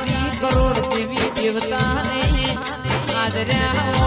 શ્રી કરોડ દેવી દેવતાને આદર્યા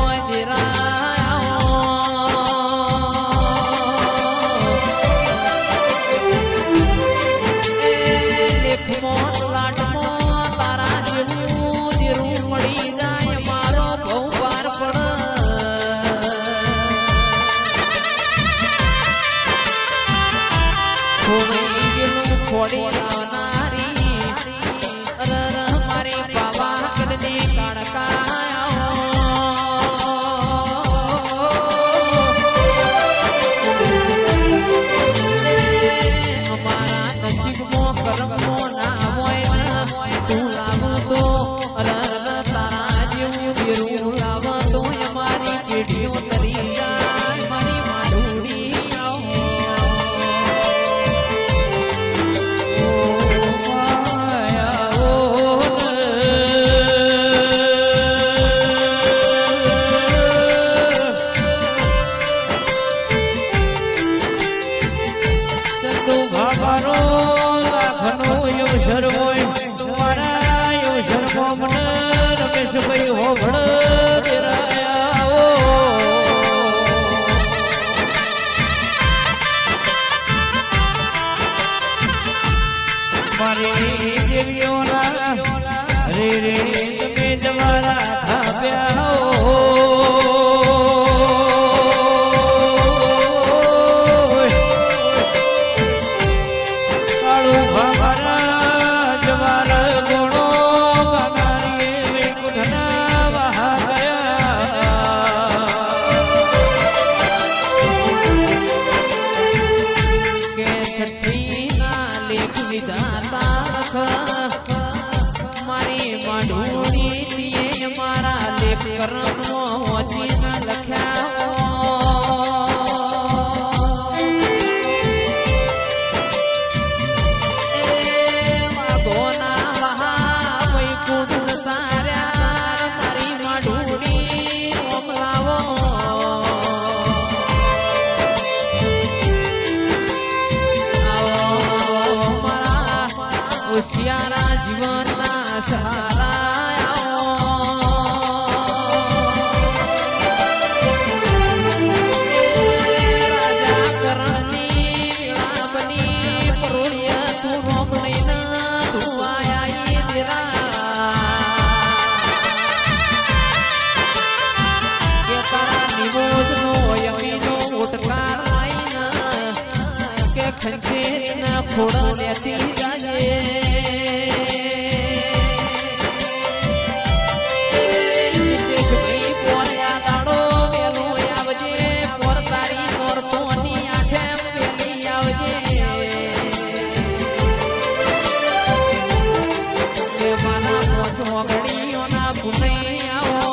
પુનઈ આવો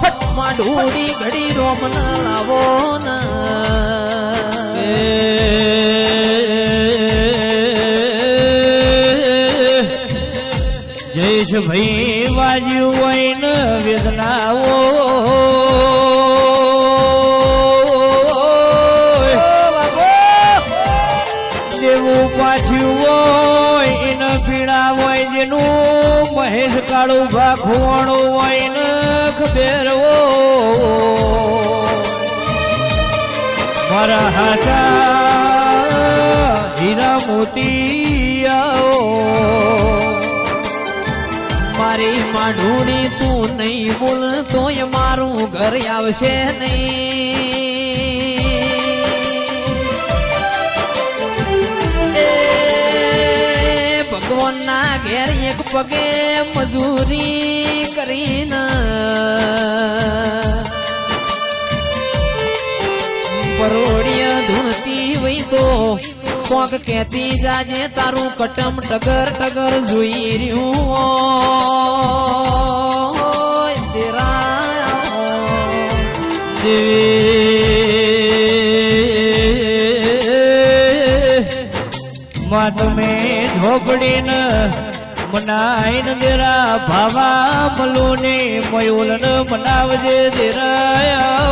ફટમાં ઢોળી ઘડી રોમન લાવો ન. વાજ્યું હોય ને વેદનાઓ. દેવું પાછું હોય, એને પીડા હોય, જેનું મહેશ કાળું ભાખવાણું હોય ને ખબેરવો મારા હાચા હીરા મોતી આવો. મારી માઢુડી તું નહીં બોલ તોય મારું ઘર આવશે નહીં. એ ભગવાનના ઘેર એક પગે મજૂરી કરીને પરોડિયા ધૂણતી હોય તો કોક કેતી જાજે તારું કટમ ટગર ટગર જોઈ રહ્યું. માં તમે ઝોપડીને મનાઈન દેરા, ભાવા મલુને મયુલન મનાવજે દેરાયા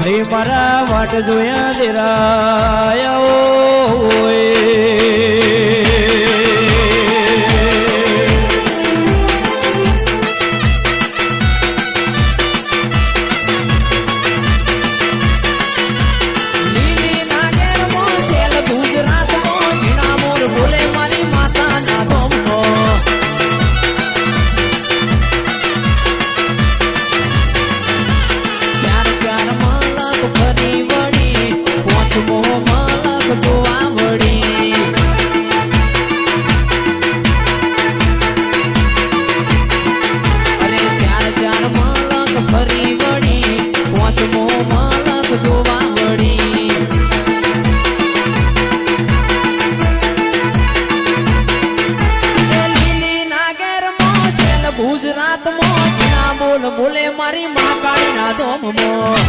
ભાઈ મારા વાટ જોયા દેરાયા more.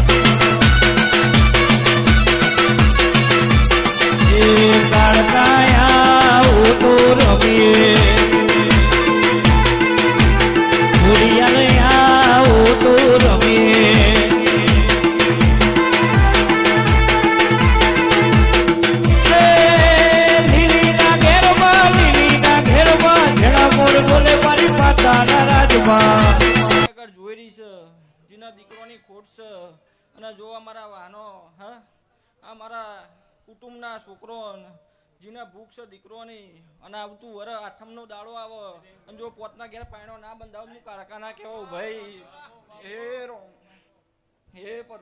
જેના દીકરોની ખોટ છે. અને જો અમારા મારા વાનો હા? આ મારા કુટુંબના છોકરો જીના ભૂખ છે દીકરોની. અને આવતું વર આઠમનો દાડો આવે. અને જો પોતના ઘેર પાયણો ના બંધાવ, હું કારખાના ના ભાઈ? હે રો હે પર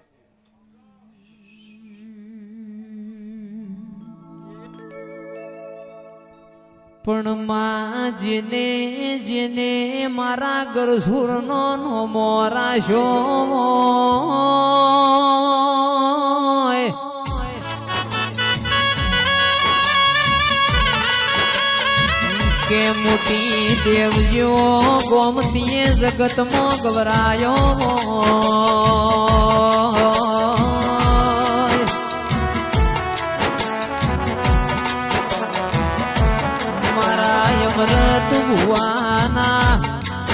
પણ માં જેને જેને મારા ગરસુરનો નો મોરાશો કે મોટી દેવજીઓ ગોમતીએ જગતમાં ગવરાયો યમરત ભુવાના,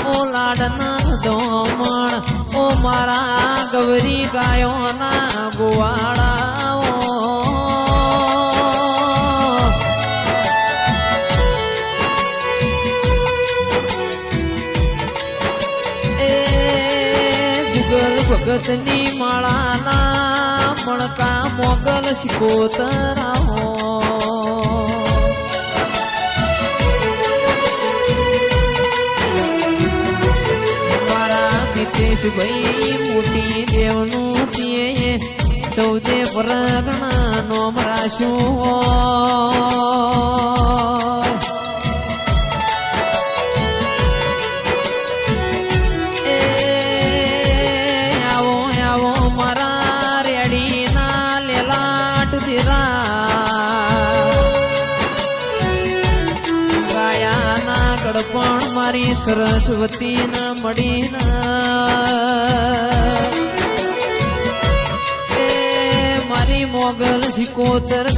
ઓ લાડના દોમણ, ઓ મારા ગૌરી ગાયોના ગોવાળાઓ. ભગતની માળાના મણકા મોગલ શિકોતરાઓ. મારા મિતેશભાઈ મોટી દેવનું તે સૌદે પરગણા નોમ રાશું આવો મારા સરસ્વતી ના મળીને એ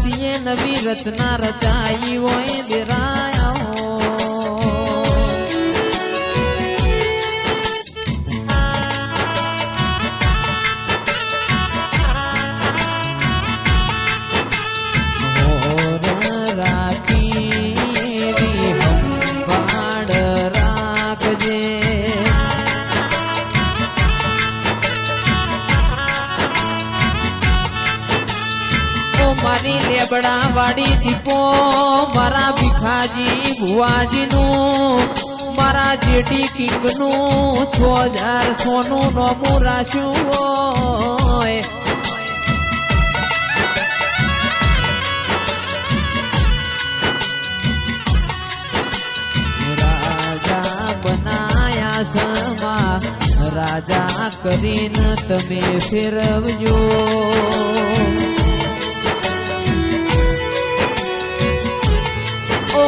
દીએ નવી રચના રચાઈ હોય દેરાયા દીપો, મારા ભીખાજી ભુવાજીનું, મારા જેટી કિંગનું છ હજાર સોનું નોમું રાખ્યું રાજા બનાયા સમા, રાજા કરીને તમે ફેરવજો.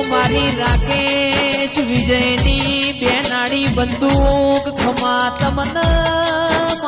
મારી રાકેશ વિજયની બેનાડી બંદૂક ખમા તમનમાં